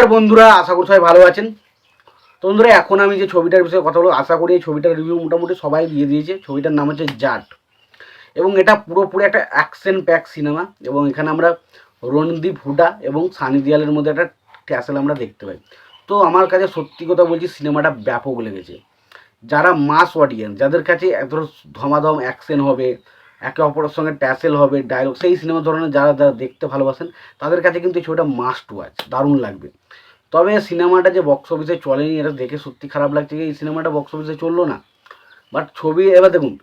নমস্কার বন্ধুরা, আশা করি সবাই ভালো আছেন। তো বন্ধুরা, এখন আমি যে ছবিটার বিষয়ে কথা বলব, আশা করি এই ছবিটার রিভিউ মোটামুটি সবাই দিয়ে দিয়েছে। ছবিটার নাম হচ্ছে জাট। এবং এটা পুরোপুরি একটা অ্যাকশন প্যাক সিনেমা এবং এখানে আমরা রণদীপ হুডা এবং সানি দিয়ালের মধ্যে একটা ট্যাসেল আমরা দেখতে পাই। তো আমার কাছে সত্যি কথা বলছি সিনেমাটা ব্যাপক লেগেছে। যারা মাস অডিয়েন্স যাদের কাছে এত ধমাধম অ্যাকশন হবে একে অপরের সঙ্গে ট্যাসেল হবে ডায়লগ সেই সিনেমা ধরনের যারা যারা দেখতে ভালোবাসেন, তাদের কাছে কিন্তু এই ছবিটা মাস্ট ওয়াচ দারুণ লাগবে। তবে সিনেমাটা যে বক্স অফিসে চলেনি, এটা দেখে সত্যি খারাপ লাগছে এই সিনেমাটা বক্স অফিসে চলল না। বাট ছবি, এবার দেখুন,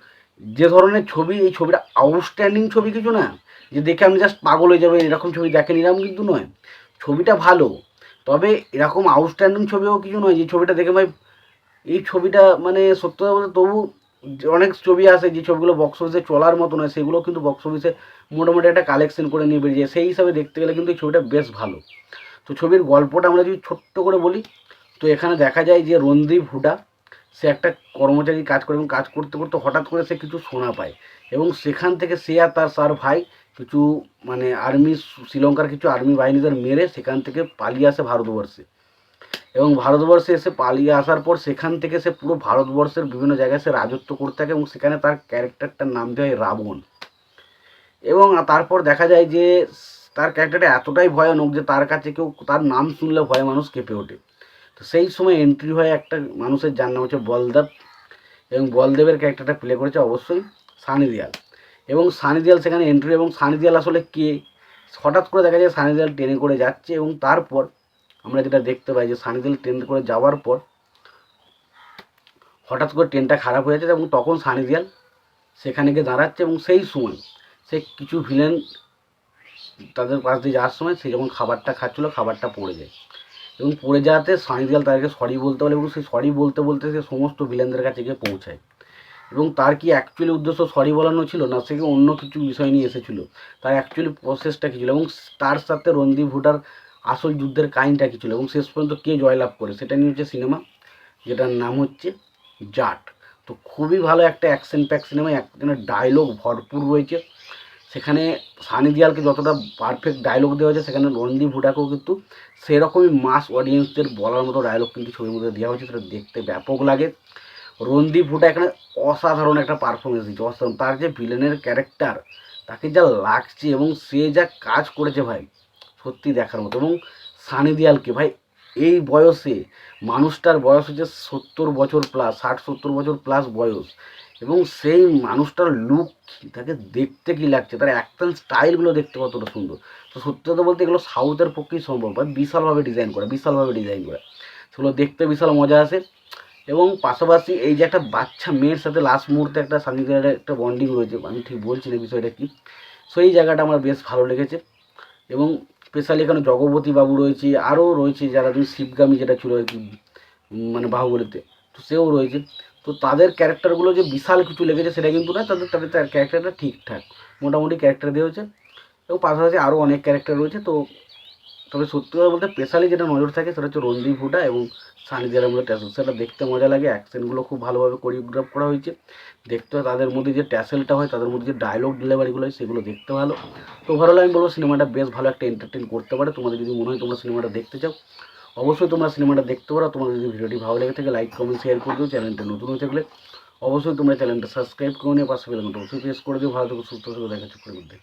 যে ধরনের ছবি, এই ছবিটা আউটস্ট্যান্ডিং ছবি কিছু না, যে দেখে আমি জাস্ট পাগল হয়ে যাবে এরকম ছবি দেখেন, এরকম কিন্তু নয়। ছবিটা ভালো, তবে এরকম আউটস্ট্যান্ডিং ছবিও কিছু নয়, যে ছবিটা দেখে ভাই, এই ছবিটা মানে সত্য বলতে তবু অনেক ছবি আছে যে ছবিগুলো বক্স অফিসে চলার মতো নয়, সেগুলো কিন্তু বক্স অফিসে মোটামুটি একটা কালেকশন করে নিয়ে বেরিয়ে যায়। সেই হিসাবে দেখতে গেলে কিন্তু ছবিটা বেশ ভালো। তো ছবির গল্পটা আমরা যদি ছোট্ট করে বলি, তো এখানে দেখা যায় যে রণদীপ হুডা, সে একটা কর্মচারী কাজ করে এবং কাজ করতে করতে হঠাৎ করে সে কিছু শোনা পায় এবং সেখান থেকে সে আর তার স্যার ভাই কিছু মানে আর্মি শ্রীলঙ্কার কিছু আর্মি বাহিনীদের মেরে সেখান থেকে পালিয়ে আসে ভারতবর্ষে। এবং ভারতবর্ষে এসে পালিয়ে আসার পর সেখান থেকে সে পুরো ভারতবর্ষের বিভিন্ন জায়গায় সে রাজত্ব করতে থাকে এবং সেখানে তার ক্যারেক্টারটার নাম দেওয়া হয় রাবণ। এবং তারপর দেখা যায় যে তার ক্যারেক্টারটা এতটাই ভয়ানক যে তার কাছে কেউ তার নাম শুনলে ভয়ে মানুষ কেঁপে ওঠে। তো সেই সময় এন্ট্রি হয় একটা মানুষের যার নাম হচ্ছে বলদেব এবং বলদেবের ক্যারেক্টারটা প্লে করেছে অবশ্যই সানি দিয়াল এবং সানি দিয়াল সেখানে এন্ট্রি এবং সানি দিয়াল আসলে কে? হঠাৎ করে দেখা যায় সানি দিয়াল ট্রেনে করে যাচ্ছে এবং তারপর আমরা যেটা দেখতে পাই যে সানি ট্রেন করে যাওয়ার পর হঠাৎ করে ট্রেনটা খারাপ হয়ে যাচ্ছে এবং তখন সানি দিয়াল সেখানে গিয়ে দাঁড়াচ্ছে এবং সেই সময় সে কিছু ভিলেন তাদের পাশ দিয়ে যাওয়ার সময় সে যখন খাবারটা খাচ্ছিলো, খাবারটা পড়ে যায়। এবং পড়ে যাওয়াতে সানি দিয়াল তাদেরকে সরি বলতে বলে এবং সেই সরি বলতে বলতে সে সমস্ত ভিলেনদের কাছে গিয়ে পৌঁছায়। এবং তার কি অ্যাকচুয়ালি উদ্দেশ্য সরি বলানো ছিল না, সে অন্য কিছু বিষয় নিয়ে এসেছিল? তার অ্যাকচুয়ালি প্রসেসটা কী ছিল? এবং তার সাথে রণদীপ হুডার আসল যুদ্ধের কাহিনটা কী ছিল এবং শেষ পর্যন্ত কে জয়লাভ করে, সেটা নিয়ে হচ্ছে সিনেমা যেটার নাম হচ্ছে জাট। তো খুবই ভালো একটা অ্যাকশন প্যাক সিনেমা একজনে ডায়লগ ভরপুর রয়েছে। সেখানে সানি দিয়ালকে যতটা পারফেক্ট ডায়লগ দেওয়া হয়েছে, সেখানে রণদীপ হুডাকেও কিন্তু সেরকমই মাস অডিয়েন্সদের বলার মতো ডায়লগ কিন্তু ছবির মধ্যে দেওয়া হয়েছে, সেটা দেখতে ব্যাপক লাগে। রণদীপ হুডা এখানে অসাধারণ একটা পারফরমেন্স দিচ্ছে অসাধারণ। তার যে ভিলেনের ক্যারেক্টার তাকে যা লাগছে এবং সে যা কাজ করেছে ভাই সত্যি দেখার মতো। এবং সানি দিয়ালকে ভাই, এই বয়সে, মানুষটার বয়স হচ্ছে সত্তর বছর প্লাস ষাট, সত্তর বছর প্লাস বয়স। এবং সেই মানুষটার লুক তাকে দেখতে কি লাগছে? তার অ্যাকশন স্টাইলগুলো দেখতে কতটা সুন্দর। তো সত্যি কথা বলতে এগুলো সাউথের পক্ষেই সম্ভব, ভাই। বিশালভাবে ডিজাইন করা, বিশালভাবে ডিজাইন করা। সেগুলো দেখতে বিশাল মজা আসে। এবং পাশাপাশি এই যে একটা বাচ্চা মেয়ের সাথে লাস্ট মুহূর্তে একটা সানিদের একটা বন্ডিং রয়েছে, আমি ঠিক বলছি না বিষয়টা কি? সেই জায়গাটা আমার বেশ ভালো লেগেছে। এবং স্পেশালি এখানে জগবতী বাবু রয়েছে, আরও রয়েছে যারা শিবগামী যেটা ছিল আর কি মানে বাহুবলিতে, তো সেও রয়েছে। তো তাদের ক্যারেক্টারগুলো যে বিশাল কিছু লেগেছে সেটা কিন্তু না, তাদের তাদের ক্যারেক্টারটা ঠিকঠাক। মোটামুটি ক্যারেক্টার দিয়ে হয়েছে। এবং পাশাপাশি আরও অনেক ক্যারেক্টার রয়েছে, তো তবে সত্যি কথা বলতে স্পেশালি যেটা নজর থাকে সেটা হচ্ছে রণদীপ হুডা এবং সানি দিয়ালের মধ্যে ট্যাসেল সেটা দেখতে মজা লাগে অ্যাকশনগুলো খুব ভালোভাবে কোরিওগ্রাফ করা হয়েছে। দেখতে তাদের মধ্যে যে ট্যাসেলটা হয়, তাদের মধ্যে যে ডায়লগ ডেলিভারিগুলো হয়, সেগুলো দেখতে ভালো। তো ওভারঅল আমি বলব সিনেমাটা বেশ ভালো একটা এন্টারটেন করতে পারে। তোমাদের যদি মনে হয় তোমরা সিনেমাটা দেখতে চাও, অবশ্যই তোমরা সিনেমাটা দেখতে পারো। তোমাদের যদি ভিডিওটি ভালো লেগে থাকে লাইক কমেন্ট শেয়ার করে দিও। চ্যানেলটা নতুন হয়ে থাকলে অবশ্যই তোমরা চ্যানেলটা সাবস্ক্রাইব করে নিয়ে পাশে বেলাকনটা অবশ্যই প্রেস করে দিও। ভালো থেকে, সুস্থ থেকে, দেখা চুপ মধ্যে।